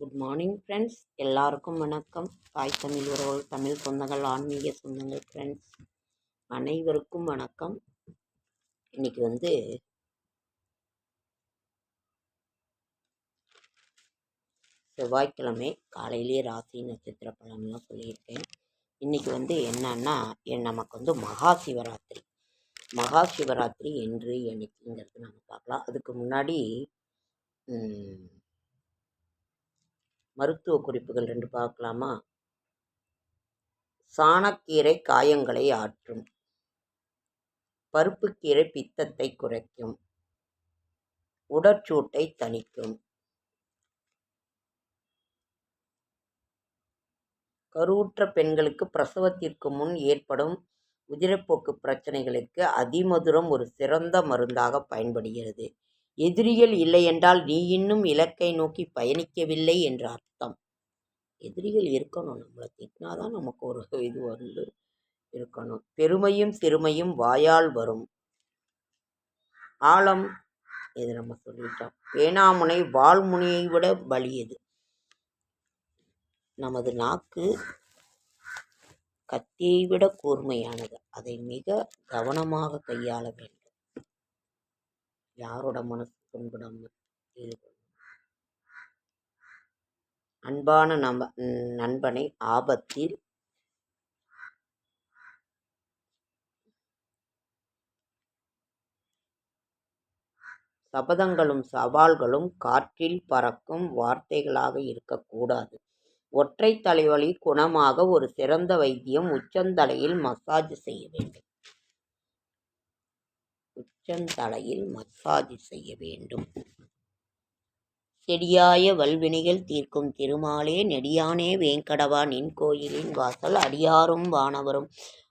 Good morning friends எல்லாருக்கும் வணக்கம். தாய் தமிழ் உறவுகள் தமிழ் சொந்தங்கள் ஆன்மீக சொந்தங்கள் ஃப்ரெண்ட்ஸ் அனைவருக்கும் வணக்கம். இன்னைக்கு வந்து செவ்வாய்க்கிழமை காலையிலேயே ராசி நட்சத்திர பலன்லாம் சொல்லியிருக்கேன். இன்னைக்கு வந்து என்னன்னா நமக்கு வந்து மகா சிவராத்திரி. மகா சிவராத்திரி என்று என்னைக்குங்கிறது நம்ம பார்க்கலாம். அதுக்கு முன்னாடி மருத்துவ குறிப்புகள் ரெண்டு பார்க்கலாமா? சாணக்கீரை காயங்களை ஆற்றும். பருப்புக்கீரை பித்தத்தை குறைக்கும். உடற்சூட்டை தணிக்கும். கருவுற்ற பெண்களுக்கு பிரசவத்திற்கு முன் ஏற்படும் உதிரப்போக்கு பிரச்சனைகளுக்கு அதிமதுரம் ஒரு சிறந்த மருந்தாக பயன்படுகிறது. எதிரிகள் இல்லையென்றால் நீ இன்னும் இலக்கை நோக்கி பயணிக்கவில்லை என்ற அர்த்தம். எதிரிகள் இருக்கணும். நம்மளை திட்டினாதான் நமக்கு ஒரு இது வந்து இருக்கணும். பெருமையும் சிறுமையும் வாயால் வரும். ஆழம் இது நம்ம சொல்லிட்டோம். பேனாமுனை வால்முனையை விட வலியது. நமது நாக்கு கத்தியை விட கூர்மையானது. அதை மிக கவனமாக கையாள வேண்டும். யாரோட மனசு துன்படாமல் அன்பான நம்ப நண்பனை ஆபத்தில் சபதங்களும் சவால்களும் காற்றில் பறக்கும் வார்த்தைகளாக இருக்கக்கூடாது. ஒற்றை தலைவலி குணமாக ஒரு சிறந்த வைத்தியம் உச்சந்தலையில் மசாஜ் செய்ய வேண்டும். உச்சந்தலையில் மசாஜ் செய்ய வேண்டும். செடியாய வல்வினைகள் தீர்க்கும் திருமாலே நெடியானே வேங்கடவா நின் கோயிலின் வாசல் அடியாரும் வானவரும்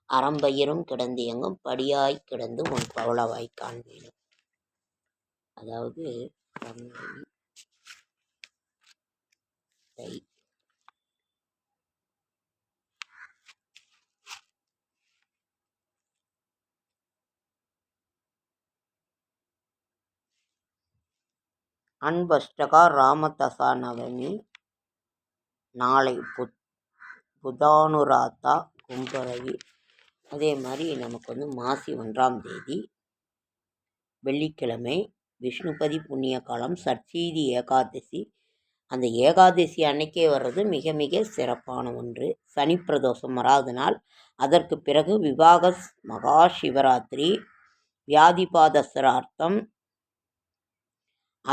அறம்பயிரும் கிடந்து எங்கும் படியாய் கிடந்து உன் பவளவாய் காண்பேனும் அதாவது அன்பஷ்டகா ராமதசா நவமி நாளை புத் புதானுராத்தா கும்பரவி. அதே மாதிரி நமக்கு வந்து மாசி ஒன்றாம் தேதி வெள்ளிக்கிழமை விஷ்ணுபதி புண்ணிய காலம் சட்சீதி ஏகாதசி. அந்த ஏகாதசி அன்னைக்கே வர்றது மிக மிக சிறப்பான ஒன்று. சனி பிரதோஷம் வராத நாள். அதற்கு பிறகு விவாக மகா சிவராத்திரி வியாதிபாதசரார்த்தம்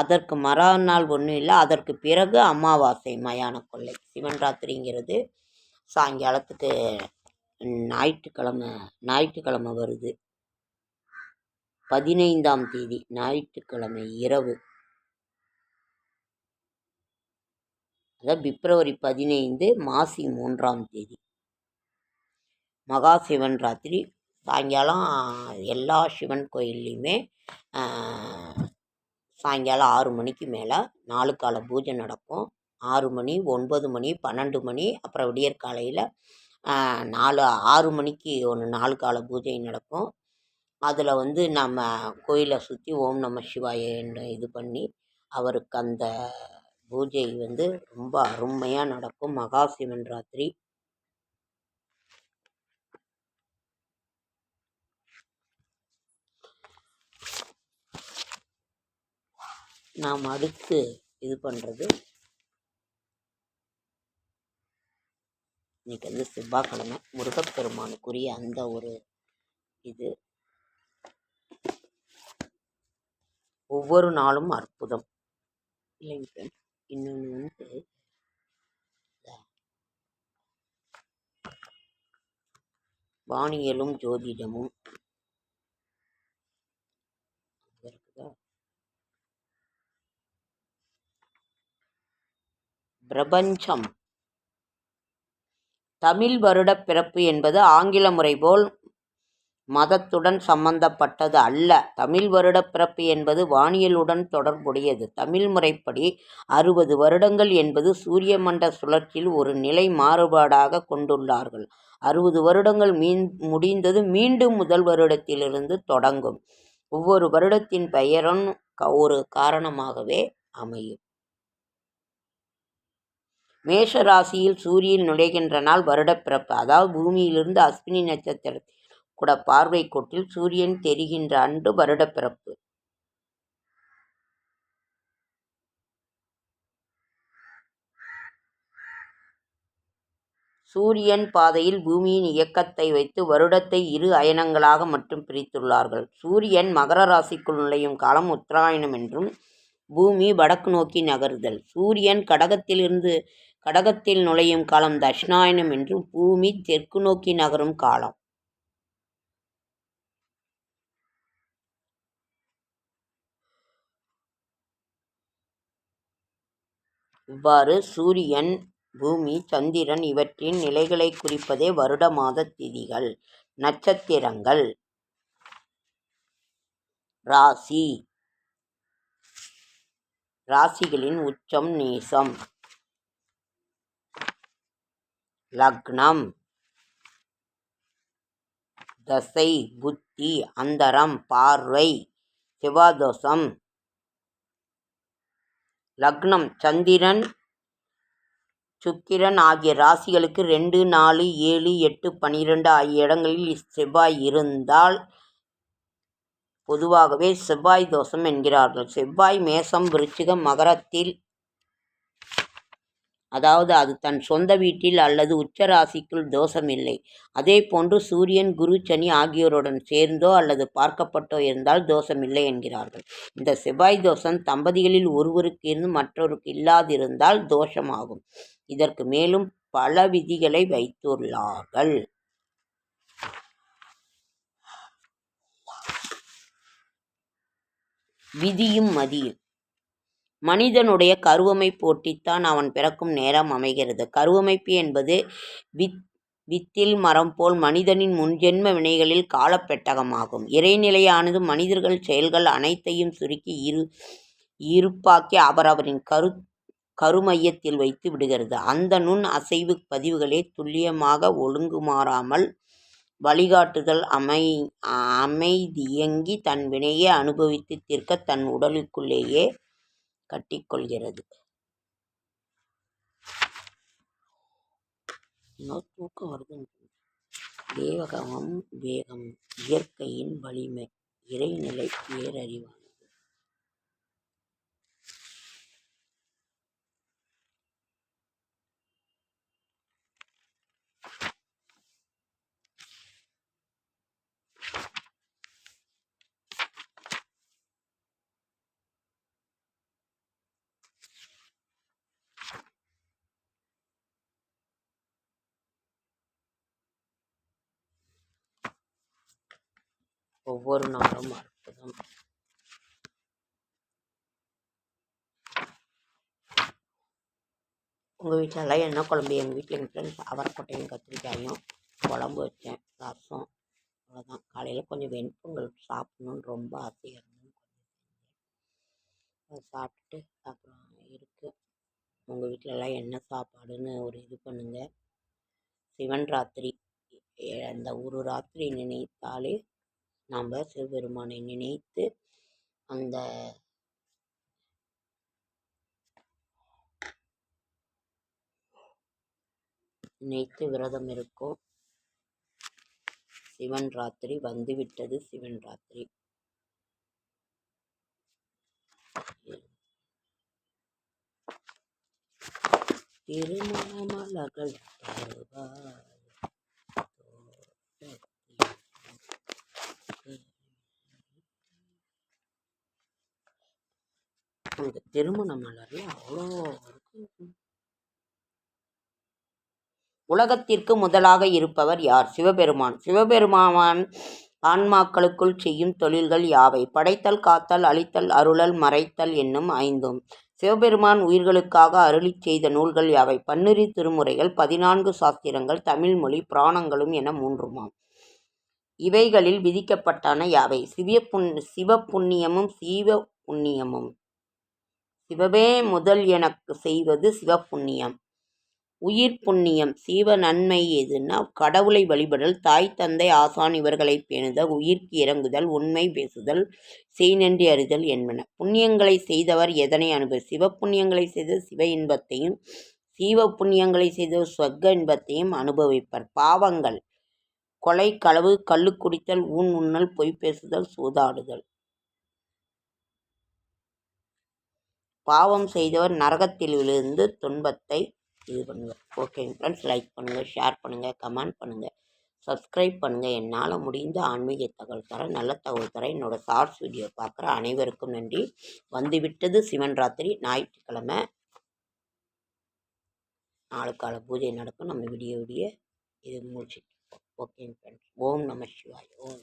அதற்கு மறுநாள் ஒன்றும் இல்லை. அதற்கு பிறகு அமாவாசை மயான கொள்ளை. சிவன் ராத்திரிங்கிறது சாயங்காலத்துக்கு ஞாயிற்றுக்கிழமை ஞாயிற்றுக்கிழமை வருது. பதினைந்தாம் தேதி ஞாயிற்றுக்கிழமை இரவு. அதாவது பிப்ரவரி பதினைந்து மாசி மூன்றாம் தேதி. மகா சிவன் ராத்திரி. சாயங்காலம் எல்லா சிவன் கோயில்லையுமே சாயங்காலம் ஆறு மணிக்கு மேலே நாலு கால பூஜை நடக்கும். ஆறு மணி ஒன்பது மணி பன்னெண்டு மணி அப்புறம் விடியற் காலையில் நாலு ஆறு மணிக்கு ஒன்று நாலு கால பூஜை நடக்கும். அதில் வந்து நம்ம கோயிலை சுற்றி ஓம் நம சிவாயன்னு இது பண்ணி அவருக்கு அந்த பூஜை வந்து ரொம்ப அருமையாக நடக்கும். மகா சிவன் ராத்திரி. நாம் அடுத்து இது பண்ணுறது இன்றைக்கி வந்து செவ்வாய்க்கிழமை முருகப்பெருமானுக்குரிய அந்த ஒரு இது. ஒவ்வொரு நாளும் அற்புதம். இல்லைங்க ஃப்ரெண்ட்ஸ் இன்னொன்று வந்து வானியலும் ஜோதிடமும் அங்க இருக்குதா பிரபஞ்சம். தமிழ் வருடப் பிறப்பு என்பது ஆங்கில முறை போல் மதத்துடன் சம்பந்தப்பட்டது அல்ல. தமிழ் வருடப் பிறப்பு என்பது வானியலுடன் தொடர்புடையது. தமிழ் முறைப்படி அறுபது வருடங்கள் என்பது சூரிய மண்ட சுழற்சியில் ஒரு நிலை மாறுபாடாக கொண்டுள்ளார்கள். அறுபது வருடங்கள் மீன் முடிந்தது மீண்டும் முதல் வருடத்திலிருந்து தொடங்கும். ஒவ்வொரு வருடத்தின் பெயரும் ஒரு காரணமாகவே அமையும். மேஷ ராசியில் சூரியன் நுழைகின்ற நாள் வருடப்பிறப்பு. அதாவது பூமியிலிருந்து அஸ்வினி நட்சத்திரத்தில் கூட பார்வை கோட்டில் சூரியன் தெரிகின்ற அன்று வருடப்பிறப்பு. சூரியன் பாதையில் பூமியின் இயக்கத்தை வைத்து வருடத்தை இரு அயனங்களாக மட்டும் பிரித்துள்ளார்கள். சூரியன் மகர ராசிக்குள் நுழையும் காலம் உத்தராயணம் என்றும் பூமி வடக்கு நோக்கி நகருதல். சூரியன் கடகத்திலிருந்து கடகத்தில் நுழையும் காலம் தட்சிணாயனம் என்றும் பூமி தெற்கு நோக்கி நகரும் காலம். இவ்வாறு சூரியன் பூமி சந்திரன் இவற்றின் நிலைகளை குறிப்பதே வருட மாத திதிகள். நட்சத்திரங்கள். ராசி. ராசிகளின் உச்சம் நீசம். லக்னம். தசை புத்தி அந்தரம் பார்வை சிவாதோஷம். லக்னம் சந்திரன் சுக்கிரன் ஆகிய ராசிகளுக்கு ரெண்டு நாலு ஏழு எட்டு பன்னிரெண்டு ஆகிய இடங்களில் செவ்வாய் இருந்தால் பொதுவாகவே செவ்வாய் தோஷம் என்கிறார்கள். செவ்வாய் மேசம் விருச்சிகம் மகரத்தில் அதாவது அது தன் சொந்த வீட்டில் அல்லது உச்ச ராசிக்குள் தோஷமில்லை. அதே போன்று சூரியன் குரு சனி ஆகியோருடன் சேர்ந்தோ அல்லது பார்க்கப்பட்டோ இருந்தால் தோஷமில்லை என்கிறார்கள். இந்த செவ்வாய் தோஷம் தம்பதிகளில் ஒருவருக்கு இருந்து மற்றொருக்கு இல்லாதிருந்தால் தோஷமாகும். இதற்கு மேலும் பல விதிகளை வைத்துள்ளார்கள். விதியும் மதியும். மனிதனுடைய கருவமைப்பு ஒட்டித்தான் அவன் பிறக்கும் நேரம் அமைகிறது. கருவமைப்பு என்பது வித் வித்தில் மரம் போல் மனிதனின் முன்ஜென்ம வினைகளில் காலப்பெட்டகமாகும். இறைநிலையானது மனிதர்கள் செயல்கள் அனைத்தையும் சுருக்கி இரு இருப்பாக்கி அவரவரின் கரு கருமையத்தில் வைத்து விடுகிறது. அந்த நுண் அசைவு பதிவுகளே துல்லியமாக ஒழுங்குமாறாமல் வழிகாட்டுதல் அமை அமைதியங்கி தன் வினையை அனுபவித்து தீர்க்க தன் உடலுக்குள்ளேயே கட்டிக்கொள்கிறது. தூக்கம் வருது தேவகமும் வேகம் இயற்கையின் வலிமை இறைநிலை பேரறிவான் ஒவ்வொரு நாளும் அற்புதம். உங்கள் வீட்டிலலாம் என்ன குழம்பு? எங்கள் வீட்டில் எங்கள் ஃப்ரெண்ட்ஸ் அவரைக்கொட்டையும் கத்திரிக்காயும் குழம்பு வச்சேன் ரசம் அவ்வளோதான் காலையில் கொஞ்சம் வெண்பொங்கல் சாப்பிட்ணுன்னு ரொம்ப ஆசையாக இருந்தது அதை சாப்பிட்டுட்டு அப்புறம் இருக்குது உங்கள் வீட்டிலலாம் என்ன சாப்பாடுன்னு ஒரு இது பண்ணுங்கள் சிவன் ராத்திரி அந்த ஒரு ராத்திரி நினைத்தாலே நாம் சிவபெருமானை நினைத்து அந்த நினைத்து விரதம் இருக்கும். சிவன் ராத்திரி வந்துவிட்டது சிவன் ராத்திரி. திருமணமலர்கள் தருவார் அந்த திருமண மலரில் அவ்வளோ உலகத்திற்கு முதலாக இருப்பவர் யார்? சிவபெருமான். சிவபெருமான் ஆன்மாக்களுக்குள் செய்யும் தொழில்கள் யாவை? படைத்தல் காத்தல் அழித்தல் அருளல் மறைத்தல் என்னும் ஐந்தும். சிவபெருமான் உயிர்களுக்காக அருளி செய்த நூல்கள் யாவை? பன்னிரு திருமுறைகள் பதினான்கு சாஸ்திரங்கள் தமிழ் மொழி புராணங்களும் என மூன்றுமாம். இவைகளில் விதிக்கப்பட்டான யாவை? சிவ புண் சிவ புண்ணியமும் சீவ புண்ணியமும். சிவமே முதல் எனக்கு செய்வது சிவப்புண்ணியம் உயிர் புண்ணியம் சீவ நன்மை எதுன்னா கடவுளை வழிபடல் தாய் தந்தை ஆசான் இவர்களை பேணுதல் உயிர்க்கு இறங்குதல் உண்மை பேசுதல் செய் நன்றி அறிதல் என்பன. புண்ணியங்களை செய்தவர் எதனை அனுபவி சிவ புண்ணியங்களை செய்த சிவ இன்பத்தையும் சீவ புண்ணியங்களை செய்த சொர்க்க இன்பத்தையும் அனுபவிப்பர். பாவங்கள் கொலை களவு கல்லு குடித்தல் ஊன் உண்ணல் பொய் பேசுதல் சூதாடுதல். பாவம் செய்தவர் நரகத்தில் விழுந்து துன்பத்தை இது பண்ணுங்கள் ஓகேங்க ஃப்ரெண்ட்ஸ் லைக் பண்ணுங்கள் ஷேர் பண்ணுங்கள் கமெண்ட் பண்ணுங்கள் சப்ஸ்கிரைப் பண்ணுங்கள் என்னால் முடிந்த ஆன்மீக தகவல் தர நல்ல தகவல் தர என்னோட ஷார்ட்ஸ் வீடியோ பார்க்குற அனைவருக்கும் நன்றி. வந்துவிட்டது சிவன் ராத்திரி ஞாயிற்றுக்கிழமை. நாலு கால பூஜை நடக்கும். நம்ம விடிய விடிய இது முடிச்சுட்டு ஓகேங்க ஃப்ரெண்ட்ஸ் ஓம் நம சிவாய். ஓம்.